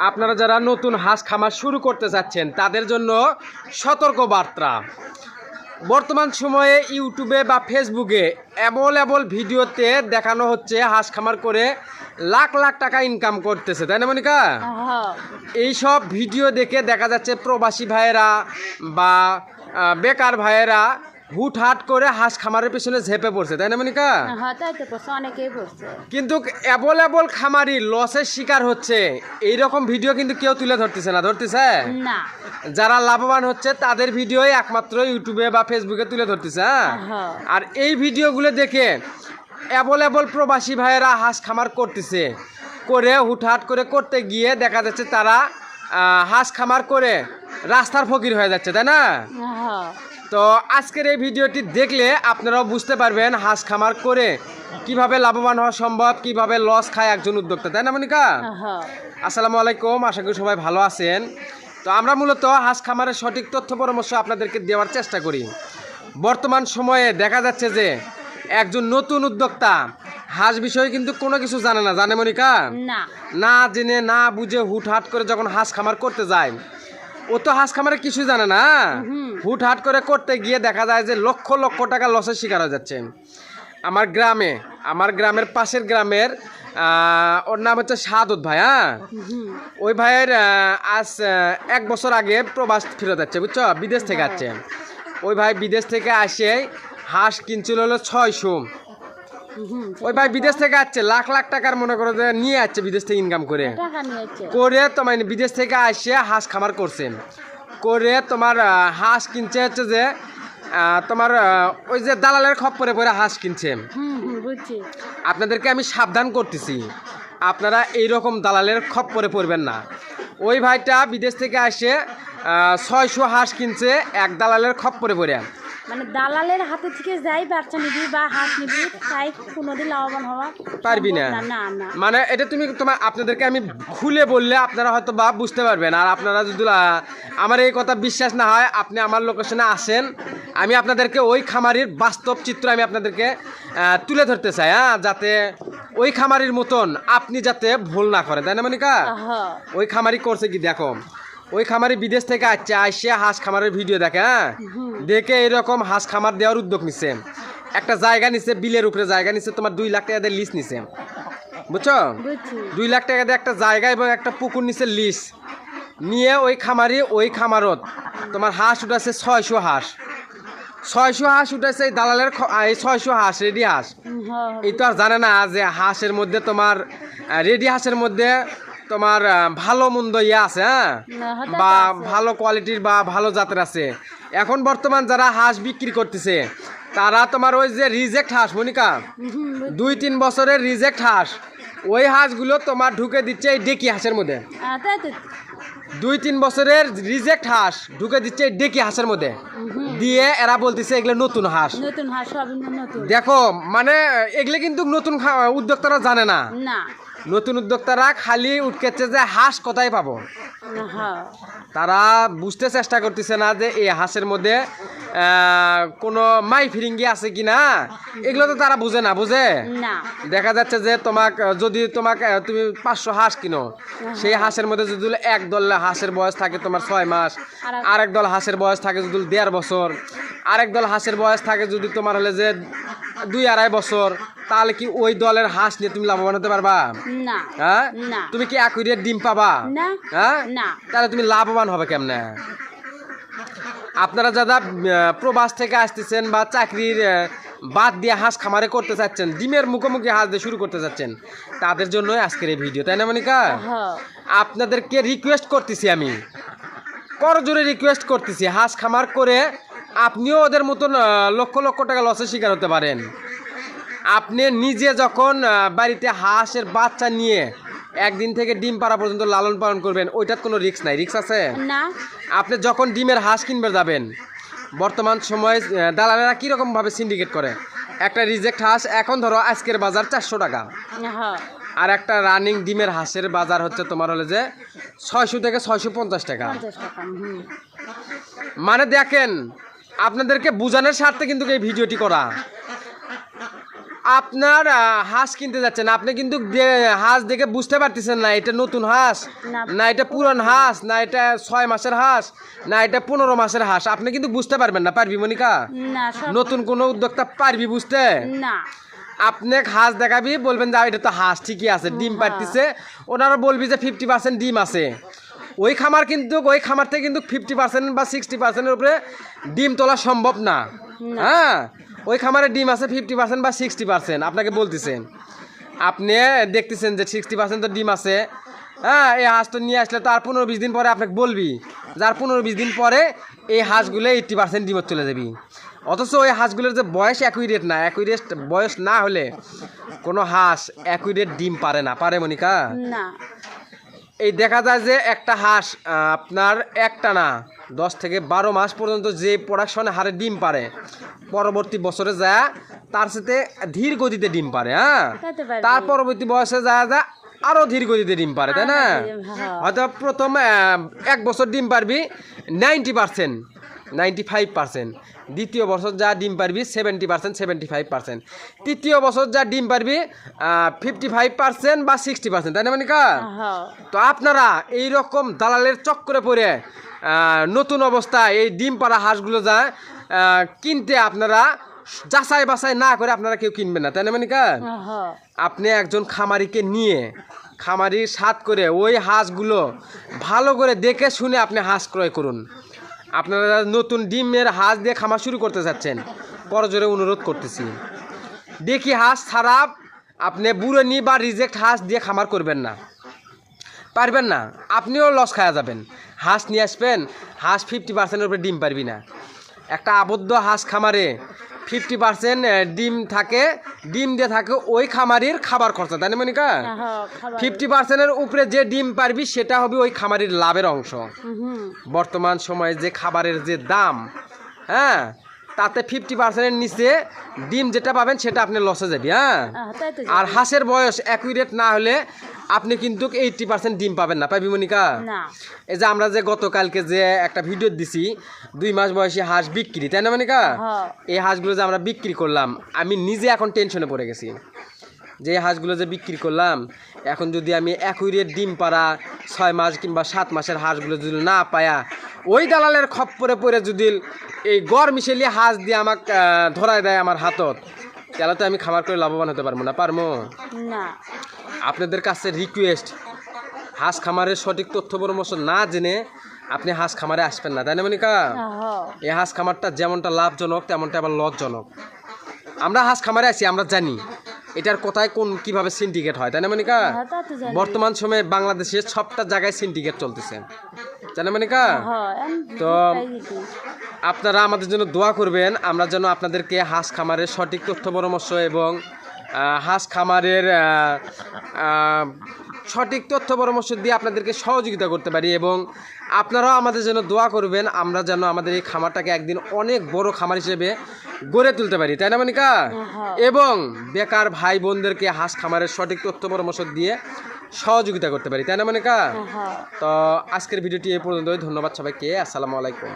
আপনারা যারা নতুন হাঁস খামার শুরু করতে চাচ্ছেন তাদের জন্য সতর্ক বার্তা বর্তমান সময়ে ইউটিউবে বা ফেসবুকে এবল ভিডিওতে দেখানো হচ্ছে হাঁস খামার করে লাখ লাখ টাকা ইনকাম করতেছে তাই না মনিকা? হ্যাঁ। এইসব ভিডিও দেখে দেখা যাচ্ছে প্রবাসী ভাইয়েরা বা বেকার ভাইয়েরা হুটহাট করে হাঁস খামারের পেছনে ঝেপে পড়ছে তাই না মনিকা? হ্যাঁ তাই তো পড়ছে অনেকেই পড়ছে। কিন্তু এবল খামারি লসের শিকার হচ্ছে এই রকম ভিডিও কিন্তু কেউ তুলে ধরতেছে না ধরতেছে? না। যারা লাভবান হচ্ছে তাদের ভিডিওই একমাত্র ইউটিউবে বা ফেসবুকে তুলে ধরতেছে হ্যাঁ? হ্যাঁ। আর এই ভিডিওগুলো দেখে এবল প্রবাসী ভাইয়েরা হাঁস খামার করতেছে করে হুটহাট করে করতে গিয়ে দেখা যাচ্ছে তারা হাঁস খামার করে রাস্তার ফকির হয়ে যাচ্ছে তাই না? হ্যাঁ। তো আজকের এই ভিডিওটি দেখলে আপনারাও বুঝতে পারবেন হাঁস খামার করে কীভাবে লাভবান হওয়া সম্ভব কীভাবে লস খায় একজন উদ্যোক্তা তাই না মনিকা? হ্যাঁ। আসসালামু আলাইকুম আশা করি সবাই ভালো আছেন। তো আমরা মূলত হাঁস খামারের সঠিক তথ্য পরামর্শ আপনাদেরকে দেওয়ার চেষ্টা করি। বর্তমান সময়ে দেখা যাচ্ছে যে একজন নতুন উদ্যোক্তা হাঁস বিষয়ে কিন্তু কোনো কিছু জানে না জানে মনিকা? না। না জেনে না বুঝে হুটহাট করে যখন হাঁস খামার করতে যায় ও তো হাঁস খামারে কিছুই জানে না। হুম। হুটহাট করে করতে গিয়ে দেখা যায় যে লক্ষ লক্ষ টাকা লসের শিকার হয়ে যাচ্ছে। আমার গ্রামে আমার গ্রামের পাশের গ্রামের ওর নাম হচ্ছে সাদত ভাই হ্যাঁ? ওই ভাইয়ের আজ এক বছর আগে প্রবাস ফেরত যাচ্ছে বুঝছ? বিদেশ থেকে আসছে। ওই ভাই বিদেশ থেকে আসে হাঁস কিনছিল হলো ছয়শো ওই ভাই বিদেশ থেকে আসছে লাখ লাখ টাকার মনে করো যে নিয়ে আসছে বিদেশ থেকে ইনকাম করে। করে তোমার বিদেশ থেকে আসে হাঁস খামার করছে। করে তোমার হাঁস কিনছে হচ্ছে যে তোমার ওই যে দালালের খপ্পরে পরে হাঁস কিনছে। আপনাদেরকে আমি সাবধান করতেছি। আপনারা এই রকম দালালের খপ্পরে পড়বেন না। ওই ভাইটা বিদেশ থেকে আসে ছয়শো হাঁস কিনছে এক দালালের খপ্পরে পড়ে। মানে দালালের হাতে থেকে যাই বাচ্চা নিবি বা হাঁস নিবি তাই কোনোদিন লাভবান হওয়া পারবি না। না না মানে এটা তুমি তোমার আপনাদেরকে আমি খুলে বললে আপনারা হয়তো বা বুঝতে পারবেন। আর আপনারা যদি আমার এই কথা বিশ্বাস না হয় আপনি আমার লোকেশনে আসেন। আমি আপনাদেরকে ওই খামারির বাস্তব চিত্র আমি আপনাদেরকে তুলে ধরতে চাই হ্যাঁ? যাতে ওই খামারির মতন আপনি যাতে ভুল না করেন। তাই না মনিকা? ওই খামারি করছে কি? দেখো ওই খামারি বিদেশ থেকে আসছে আসছে হাঁস খামারের ভিডিও দেখে হ্যাঁ? দেখে এরকম হাঁস খামার দেওয়ার উদ্যোগ নিছে। একটা জায়গা নিছে বিলের উপরে জায়গা নিছে তোমার দুই লাখ টাকা দিয়ে লিস নিছে। বুঝছ? দুই লাখ টাকা দিয়ে একটা জায়গা এবং একটা পুকুর নিচে লিস নিয়ে ওই খামারি ওই খামারত তোমার হাঁস উঠাছে ছয়শো হাঁস। ছয়শো হাঁস উঠেছে এই দালালের এই ছয়শো হাঁস রেডি হাঁস। হ্যাঁ এই তো আর জানে না যে হাঁসের মধ্যে তোমার রেডি হাঁসের মধ্যে তোমার ভালো মন্দ ইয়ে আছে হ্যাঁ? বা ভালো কোয়ালিটির বা ভালো জাতের আছে। এখন বর্তমান যারা হাঁস বিক্রি করতেছে তারা তোমার ওই যে রিজেক্ট হাঁস মনিকা? দুই তিন বছরের রিজেক্ট হাঁস। ওই হাঁসগুলো তোমার ঢুকে দিচ্ছে এই ডেকি হাঁসের মধ্যে। দুই তিন বছরের রিজেক্ট হাঁস ঢুকে দিচ্ছে এই ডেকি হাঁসের মধ্যে। দিয়ে এরা বলতেছে এগুলো নতুন হাঁস। নতুন হাঁস দেখো মানে এগুলো কিন্তু নতুন উদ্যোক্তারা জানে না। নতুন উদ্যোক্তারা খালি উঠকেছে যে হাঁস কোথায় পাবো? হ্যাঁ। তারা বুঝতে চেষ্টা করতেছে না যে এই হাঁসের মধ্যে কোনো মাই ফিরিঙ্গি আছে কি না? এগুলো তো তারা বুঝে না বুঝে? দেখা যাচ্ছে যে তোমাক যদি তোমাকে তুমি পাঁচশো হাঁস কিনো সেই হাঁসের মধ্যে যদি এক দল হাঁসের বয়স থাকে তোমার ছয় মাস আর- আরেক দল হাঁসের বয়স থাকে যদি দেড় বছর আরেক দল হাঁসের বয়স থাকে যদি তোমার হলে যে দুই আড়াই বছর তাহলে কি ওই দলের হাঁস নিয়ে তুমি লাভবান হতে পারবা? না হ্যাঁ? তুমি কি অ্যাকুরেট ডিম পাবা? হ্যাঁ? তাহলে তুমি লাভবান হবে কেমনে? আপনারা যারা প্রবাস থেকে আসতেছেন বা চাকরির বাদ দিয়ে হাঁস খামারে করতে চাচ্ছেন ডিমের মুখোমুখি হাঁস দিয়ে শুরু করতে চাচ্ছেন তাদের জন্যই আজকের এই ভিডিও তাই না মনিকা? আপনাদেরকে রিকোয়েস্ট করতেছি আমি। করজোরে রিকোয়েস্ট করতেছি হাঁস খামার করে আপনিও ওদের মতন লক্ষ লক্ষ টাকা লসের শিকার হতে পারেন। আপনি নিজে যখন বাড়িতে হাঁসের বাচ্চা নিয়ে একদিন থেকে ডিম পাড়া পর্যন্ত লালন পালন করবেন ওইটার কোনো রিস্ক নাই। রিস্ক আছে? না। আপনি যখন ডিমের হাঁস কিনবে যাবেন বর্তমান সময়ে দালালেরা কীরকমভাবে সিন্ডিকেট করে? একটা রিজেক্ট হাঁস এখন ধরো আজকের বাজার চারশো টাকা। হ্যাঁ। আর একটা রানিং ডিমের হাঁসের বাজার হচ্ছে তোমার হলে যে ছয়শো থেকে ছয়শো পঞ্চাশ টাকা। মানে দেখেন আপনাদেরকে বোঝানোর স্বার্থে কিন্তু এই ভিডিওটি করা। আপনার হাঁস কিনতে যাচ্ছেন। আপনি কিন্তু হাঁস দেখে বুঝতে পারতেছেন না এটা নতুন হাঁস। না। এটা পুরান হাঁস না এটা ছয় মাসের হাঁস না এটা পনেরো মাসের হাঁস। আপনি কিন্তু বুঝতে পারবেন না পারবি মনিকা? নতুন কোনো উদ্যোক্তা পারবি বুঝতে? না। আপনি হাঁস দেখাবি বলবেন যে এটা তো হাঁস ঠিকই আছে ডিম পারতেছে ওনারা বলবি যে ফিফটি পার্সেন্ট ডিম আছে। ওই খামার কিন্তু ওই খামার থেকে কিন্তু ফিফটি পার্সেন্ট বা সিক্সটি পার্সেন্টের উপরে ডিম তোলা সম্ভব না। হ্যাঁ? ওই খামারে ডিম আছে ফিফটি পার্সেন্ট বা সিক্সটি পার্সেন্ট আপনাকে বলতেছেন আপনি দেখতেছেন যে সিক্সটি পার্সেন্ট তো ডিম আছে। হ্যাঁ এই হাঁস তো নিয়ে আসলে তার পনেরো বিশ দিন পরে আপনাকে বলবি। যার পনেরো বিশ দিন পরে এই হাঁসগুলো এইট্টি পার্সেন্ট ডিমত চলে যাবি। অথচ ওই হাঁসগুলোর যে বয়স অ্যাকুইরেট না অ্যাকুইরেট বয়স না হলে কোনো হাঁস অ্যাকুইরেট ডিম পারে না। পারে মনিকা? না। এই দেখা যায় যে একটা হাঁস আপনার একটা না দশ থেকে বারো মাস পর্যন্ত যে প্রোডাকশনে হারে ডিম পারে পরবর্তী বছরে যা তার সাথে ধীর গতিতে ডিম পারে হ্যাঁ? তার পরবর্তী বয়সে যা যা আরও ধীর গতিতে ডিম পারে তাই না? হ্যাঁ। হয়তো প্রথম এক বছর ডিম পারবি ninety percent ninety five percent দ্বিতীয় বছর যা ডিম পারবি seventy percent seventy five percent তৃতীয় বছর যা ডিম পারবি ফিফটি ফাইভ পার্সেন্ট বা সিক্সটি পার্সেন্ট তাই না মানিকা? হ্যাঁ। তো আপনারা এই রকম দালালের চক্করে পড়ে নতুন অবস্থায় এই ডিম পাড়া হাঁসগুলো যা কিনতে আপনারা যাচাই বাছাই না করে আপনারা কেউ কিনবেন না তাই না মানিকা? হ্যাঁ। আপনি একজন খামারিকে নিয়ে খামারির সাথ করে ওই হাঁসগুলো ভালো করে দেখে শুনে আপনি হাঁস ক্রয় করুন। আপনারা নতুন ডিমের হাঁস দিয়ে খামার শুরু করতে চাচ্ছেন করজোরে অনুরোধ করতেছি। দেখি হাঁস ছাড়া আপনি বুড়নি বা রিজেক্ট হাঁস দিয়ে খামার করবেন না। পারবেন না, আপনিও লস খাওয়া যাবেন। হাঁস নিয়ে আসবেন, হাঁস ফিফটি পার্সেন্টের উপরে ডিম পারবি না। একটা আবদ্ধ হাঁস খামারে ফিফটি পার্সেন্ট ডিম থাকে ডিম দিয়ে থাকে ওই খামারির খাবার খরচা তাই না মনিকা? হ্যাঁ ফিফটি পার্সেন্টের উপরে যে ডিম পারবি সেটা হবে ওই খামারির লাভের অংশ। বর্তমান সময়ে যে খাবারের যে দাম হ্যাঁ তাতে ফিফটি পার্সেন্টের নিচে ডিম যেটা পাবেন সেটা আপনি লসে যাবি হ্যাঁ? আর হাঁসের বয়স অ্যাকুরেট না হলে আপনি কিন্তু এইটটি পার্সেন্ট ডিম পাবেন না পাবি মনিকা? এই যে আমরা যে গতকালকে যে একটা ভিডিও দিছি দুই মাস বয়সী হাঁস বিক্রি তাই না মনিকা? হ্যাঁ। এই হাঁসগুলো যে আমরা বিক্রি করলাম আমি নিজে এখন টেনশনে পড়ে গেছি। যে হাঁসগুলো যে বিক্রি করলাম এখন যদি আমি অ্যাকুরেট ডিম পাড়া ছয় মাস কিংবা সাত মাসের হাঁসগুলো যদি না পায়া ওই দালালের খপ্পরে পড়ে যদি এই গড় মিশেলি হাঁস দিয়ে আমাকে ধরায় দেয় আমার হাতত তাহলে তো আমি খামার করে লাভবান হতে পারব না পারব? না। আপনাদের কাছে রিকোয়েস্ট হাঁস খামারের সঠিক তথ্য পরামর্শ না জেনে আপনি হাঁস খামারে আসবেন না তাই না মনিকা? এই হাঁস খামারটা যেমনটা লাভজনক তেমনটা আবার লসজনক। আমরা হাঁস খামারে আছি আমরা জানি। এটার কোথায় কোন কীভাবে সিন্ডিকেট হয় তাই না মনিকা? হ্যাঁ বর্তমান সময়ে বাংলাদেশে সবটা জায়গায় সিন্ডিকেট চলতেছে তাই না মনিকা? তো- আপনারা আমাদের জন্য দোয়া করবেন আমরা যেন আপনাদেরকে হাঁস খামারের সঠিক তথ্য পরামর্শ এবং হাঁস খামারের সঠিক তথ্য পরামর্শ দিয়ে আপনাদেরকে সহযোগিতা করতে পারি এবং আপনারাও আমাদের জন্য দোয়া করবেন আমরা যেন আমাদের এই খামারটাকে একদিন অনেক বড় খামার হিসেবে গড়ে তুলতে পারি। তাই না মনিকা? হ্যাঁ। এবং বেকার ভাই বোনদেরকে হাঁস খামারের সঠিক তথ্য পরামর্শ দিয়ে সহযোগিতা করতে পারি। তাই না মনিকা? হ্যাঁ। তো আজকের ভিডিওটি এ পর্যন্তই। ধন্যবাদ সবাইকে। আসসালামু আলাইকুম।